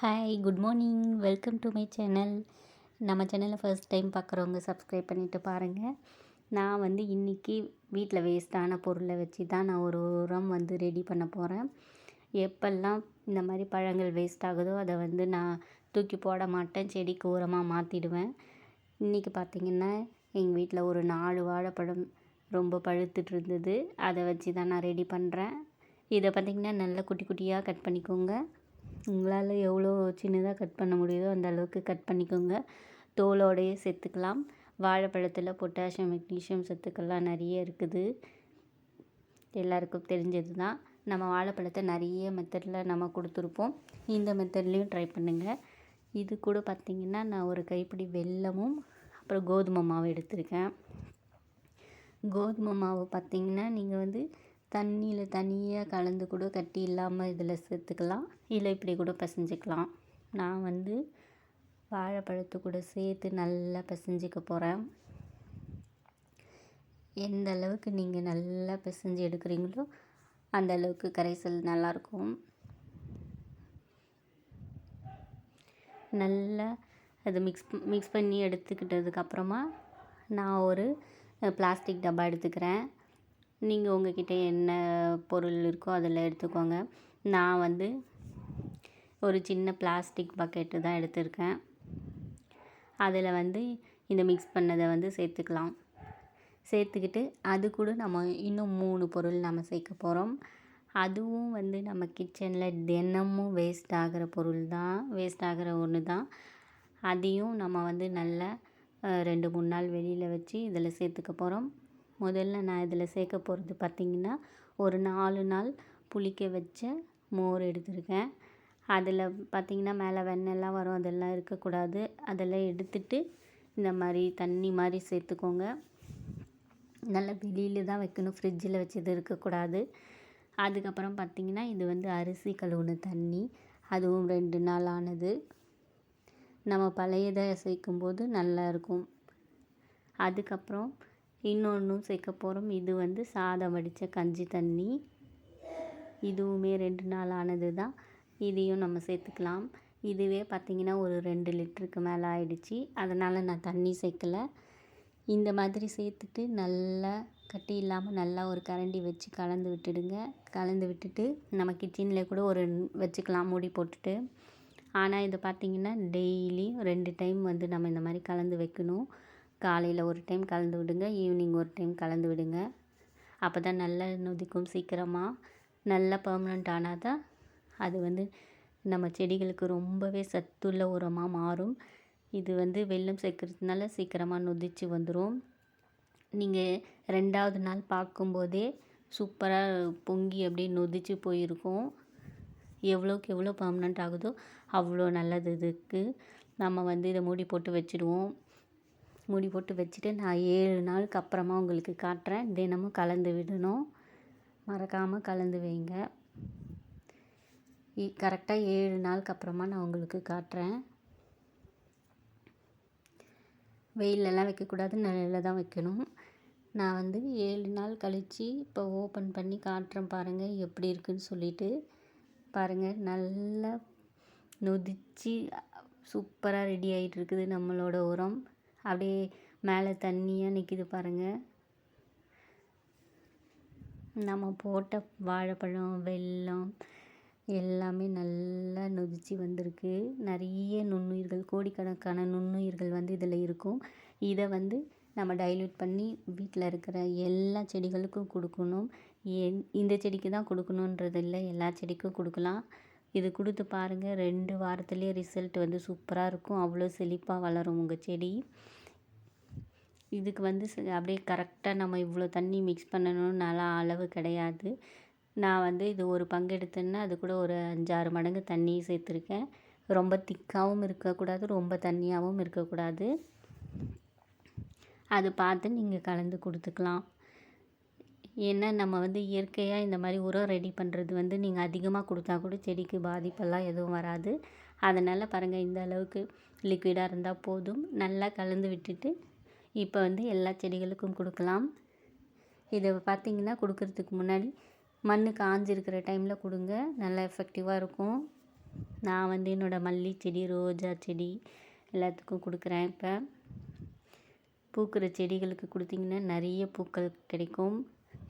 Hi good morning welcome to my channel நம்ம சேனலை first time பார்க்குறவங்க சப்ஸ்கிரைப் பண்ணிவிட்டு பாருங்கள் நான் வந்து இன்றைக்கி வீட்டில் வேஸ்ட்டான பொருளை வச்சு தான் நான் ஒரு உரம் வந்து ரெடி பண்ண போகிறேன் எப்பெல்லாம் இந்த மாதிரி பழங்கள் வேஸ்ட் ஆகுதோ அதை வந்து நான் தூக்கி போட மாட்டேன். செடிக்கு உரமாக மாற்றிடுவேன் இன்றைக்கி பார்த்திங்கன்னா எங்கள் வீட்டில் ஒரு நாலு வாழைப்பழம் ரொம்ப பழுத்துட்டு இருந்தது. அதை வச்சு தான் நான் ரெடி பண்ணுறேன் இதை பார்த்திங்கன்னா நல்லா குட்டி குட்டியாக கட் பண்ணிக்கோங்க. உங்களால் எவ்வளோ சின்னதாக கட் பண்ண முடியுதோ அந்த அளவுக்கு கட் பண்ணிக்கோங்க. தோலோடையே சேர்த்துக்கலாம். வாழைப்பழத்தில் பொட்டாசியம் மெக்னீஷியம் சத்துக்கள்லாம் நிறைய இருக்குது. எல்லாருக்கும் தெரிஞ்சது தான் நம்ம வாழைப்பழத்தை நிறைய மெத்தடில் நம்ம கொடுத்துருப்போம். இந்த மெத்தட்லேயும் ட்ரை பண்ணுங்கள் இது கூட பார்த்திங்கன்னா நான் ஒரு கைப்பிடி வெல்லமும் அப்புறம் கோதுமை மாவு எடுத்திருக்கேன். கோதுமை மாவு பார்த்திங்கன்னா நீங்கள் வந்து தண்ணியில் தனியாக கலந்து கூட கட்டி இல்லாமல் இதில் சேர்த்துக்கலாம். இல்லை இப்படி கூட பிசைஞ்சிக்கலாம். நான் வந்து வாழைப்பழத்து கூட சேர்த்து நல்லா பிசைஞ்சிக்க போகிறேன் எந்த அளவுக்கு நீங்கள் நல்லா பிசைஞ்சு எடுக்கிறீங்களோ அந்த அளவுக்கு கரைசல் நல்லாயிருக்கும் நல்லா அதை மிக்ஸ் மிக்ஸ் பண்ணி எடுத்துக்கிட்டதுக்கப்புறமா நான் ஒரு பிளாஸ்டிக் டப்பா எடுத்துக்கிறேன். நீங்கள் உங்கள்கிட்ட என்ன பொருள் இருக்கோ அதில் எடுத்துக்கோங்க. நான் வந்து ஒரு சின்ன பிளாஸ்டிக் பக்கெட்டு தான் எடுத்திருக்கேன். அதில் வந்து இந்த மிக்ஸ் பண்ணதை வந்து சேர்த்துக்கலாம். சேர்த்துக்கிட்டு அது கூட நம்ம இன்னும் மூணு பொருள் நம்ம சேர்க்க போகிறோம் அதுவும் வந்து நம்ம கிச்சனில் தினமும் வேஸ்ட் ஆகிற பொருள் தான் வேஸ்ட் ஆகிற ஒன்று தான். அதையும் நம்ம வந்து நல்லா ரெண்டு மூணு நாள் வெளியில் வச்சு இதில் சேர்த்துக்க போகிறோம் முதல்ல நான் இதில் சேர்க்க போகிறது பார்த்திங்கன்னா ஒரு நாலு நாள் புளிக்க வச்ச மோர் எடுத்திருக்கேன். அதில் பார்த்திங்கன்னா மேலே வெண்ணெய்லாம் வரும் அதெல்லாம் இருக்கக்கூடாது. அதெல்லாம் எடுத்துட்டு இந்த மாதிரி தண்ணி மாதிரி சேர்த்துக்கோங்க. நல்லா வெளியில் தான் வைக்கணும் ஃப்ரிட்ஜில் வச்சது இருக்கக்கூடாது. அதுக்கப்புறம் பார்த்திங்கன்னா இது வந்து அரிசி கழுவுன தண்ணி. அதுவும் ரெண்டு நாள் ஆனது. நம்ம பழையதை சேர்க்கும்போது நல்லாயிருக்கும் அதுக்கப்புறம் இன்னொன்றும் சேர்க்க போகிறோம் இது வந்து சாதம் வடித்த கஞ்சி தண்ணி. இதுவுமே ரெண்டு நாள் ஆனது தான் இதையும் நம்ம சேர்த்துக்கலாம். இதுவே பார்த்திங்கன்னா ஒரு ரெண்டு லிட்டருக்கு மேலே ஆயிடுச்சு. அதனால் நான் தண்ணி சேர்க்கலை. இந்த மாதிரி சேர்த்துட்டு நல்லா கட்டி இல்லாமல் நல்லா ஒரு கரண்டி வச்சு கலந்து விட்டுடுங்க. கலந்து விட்டுட்டு நம்ம கிச்சனில் கூட ஒரு வச்சுக்கலாம் மூடி போட்டுட்டு. ஆனால் இது பார்த்திங்கன்னா டெய்லி ரெண்டு டைம் வந்து நம்ம இந்த மாதிரி கலந்து வைக்கணும். காலையில் ஒரு டைம் கலந்து விடுங்க ஈவினிங் ஒரு டைம் கலந்து விடுங்க. அப்போ தான் நல்லா நொதிக்கும் சீக்கிரமாக நல்லா பர்மனண்ட் ஆனால் தான் அது வந்து நம்ம செடிகளுக்கு ரொம்பவே சத்துள்ள உரமாக மாறும். இது வந்து வெள்ளம் சேர்க்கறதுனால சீக்கிரமாக நொதிச்சு வந்துடும் நீங்கள் ரெண்டாவது நாள் பார்க்கும்போதே சூப்பராக பொங்கி அப்படியே நொதிச்சு போயிருக்கும். எவ்வளோக்கு எவ்வளோ பர்மனண்ட் ஆகுதோ அவ்வளோ நல்லது இதுக்கு. நம்ம வந்து இதை மூடி போட்டு வச்சுடுவோம். மூடி போட்டு வச்சுட்டு நான் ஏழு நாளுக்கு அப்புறமா உங்களுக்கு காட்டுறேன். தினமும் கலந்து விடணும். மறக்காமல் கலந்து வைங்க. கரெக்டாக ஏழு நாளுக்கு அப்புறமா நான் உங்களுக்கு காட்டுறேன். வெயிலெல்லாம் வைக்கக்கூடாது நிழலில் தான் வைக்கணும். நான் வந்து ஏழு நாள் கழித்து இப்போ ஓப்பன் பண்ணி காட்டுறேன் பாருங்கள் எப்படி இருக்குன்னு சொல்லிவிட்டு பாருங்கள் நல்லா நொதிச்சு சூப்பராக ரெடி ஆகிட்டு இருக்குது நம்மளோட உரம். அப்படியே மேலே தண்ணியாக நிற்கிது பாருங்கள் நம்ம போட்ட வாழைப்பழம் வெல்லம் எல்லாமே நல்லா நொதிச்சு வந்திருக்கு. நிறைய நுண்ணுயிர்கள் கோடிக்கணக்கான நுண்ணுயிர்கள் வந்து இதில் இருக்கும். இதை வந்து நம்ம டைல்யூட் பண்ணி வீட்டில் இருக்கிற எல்லா செடிகளுக்கும் கொடுக்கணும். என் இந்த செடிக்கு தான் கொடுக்கணுன்றது இல்லை எல்லா செடிக்கும் கொடுக்கலாம். இது கொடுத்து பாருங்கள் ரெண்டு வாரத்துலேயே ரிசல்ட் வந்து சூப்பராக இருக்கும். அவ்வளோ செழிப்பாக வளரும் உங்கள் செடி. இதுக்கு வந்து அப்படியே கரெக்டாக நம்ம இவ்வளோ தண்ணி மிக்ஸ் பண்ணணும்னு நல்லா அளவு கிடையாது. நான் வந்து இது ஒரு பங்கு எடுத்தேன்னா அது கூட ஒரு அஞ்சாறு மடங்கு தண்ணி சேர்த்துருக்கேன். ரொம்ப திக்காகவும் இருக்கக்கூடாது ரொம்ப தண்ணியாகவும் இருக்கக்கூடாது. அது பார்த்து நீங்கள் கலந்து கொடுத்துக்கலாம். ஏன்னா நம்ம வந்து இயற்கையாக இந்த மாதிரி உரம் ரெடி பண்ணுறது வந்து நீங்கள் அதிகமாக கொடுத்தா கூட செடிக்கு பாதிப்பெல்லாம் எதுவும் வராது. அதனால் பாருங்கள் இந்த அளவுக்கு லிக்விடாக இருந்தால் போதும். நல்லா கலந்து விட்டுட்டு இப்போ வந்து எல்லா செடிகளுக்கும் கொடுக்கலாம். இதை பார்த்திங்கன்னா கொடுக்கறதுக்கு முன்னாடி மண் காஞ்சிருக்கிற டைமில் கொடுங்க. நல்லா எஃபெக்டிவாக இருக்கும். நான் வந்து என்னோடய மல்லி செடி ரோஜா செடி எல்லாத்துக்கும் கொடுக்குறேன் இப்போ. பூக்கிற செடிகளுக்கு கொடுத்திங்கன்னா நிறைய பூக்கள் கிடைக்கும்.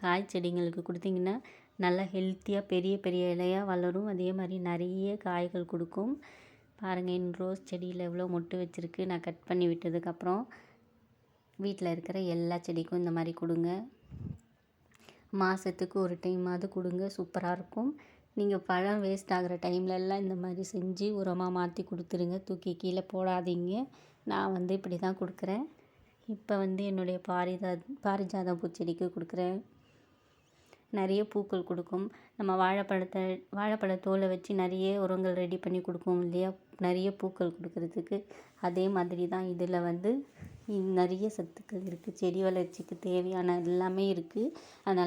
காய் செடிங்களுக்கு கொடுத்திங்கன்னா நல்லா ஹெல்த்தியாக பெரிய பெரிய இலையாக வளரும். அதே மாதிரி நிறைய காய்கள் கொடுக்கும். பாருங்கள் என் ரோஸ் செடியில் எவ்வளோ மொட்டு வச்சுருக்கு. நான் கட் பண்ணி விட்டதுக்கப்புறம் வீட்டில் இருக்கிற எல்லா செடிக்கும் இந்த மாதிரி கொடுங்க. மாதத்துக்கு ஒரு டைமாவது கொடுங்க. சூப்பராக இருக்கும். நீங்கள் பழம் வேஸ்ட் ஆகிற டைம்லலாம் இந்த மாதிரி செஞ்சு உரமாக மாற்றி கொடுத்துருங்க. தூக்கி கீழே போடாதீங்க. நான் வந்து இப்படி தான் கொடுக்குறேன். இப்போ வந்து என்னுடைய பாரிதா பாரிஜாதம் பூச்செடிக்கு கொடுக்குறேன். நிறைய பூக்கள் கொடுக்கும். நம்ம வாழைப்பழத்தை வாழைப்பழ தோலை வச்சு நிறைய உரங்கள் ரெடி பண்ணி கொடுப்போம் இல்லையா? நிறைய பூக்கள் கொடுக்கறதுக்கு. அதே மாதிரி தான் இதில் வந்து நிறைய சத்துக்கள் இருக்குது செடி வளர்ச்சிக்கு தேவையான எல்லாமே இருக்குது அதனால்